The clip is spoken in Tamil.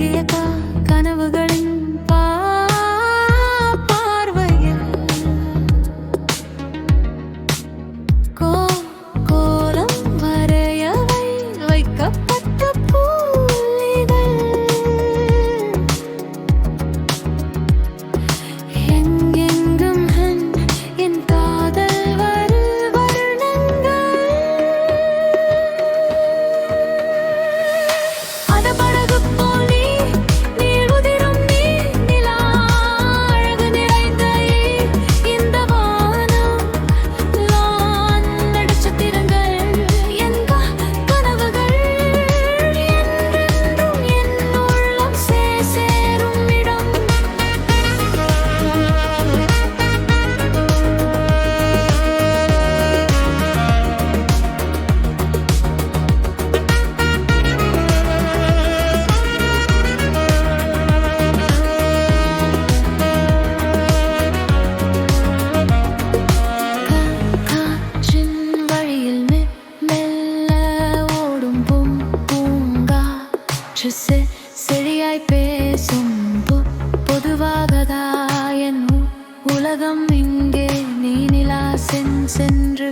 அழகிய கனவுகளின் மாற்று செழியாய் பேசும் பொதுவாகதா என் உலகம் இங்கே நீ நிலா சென் சென்று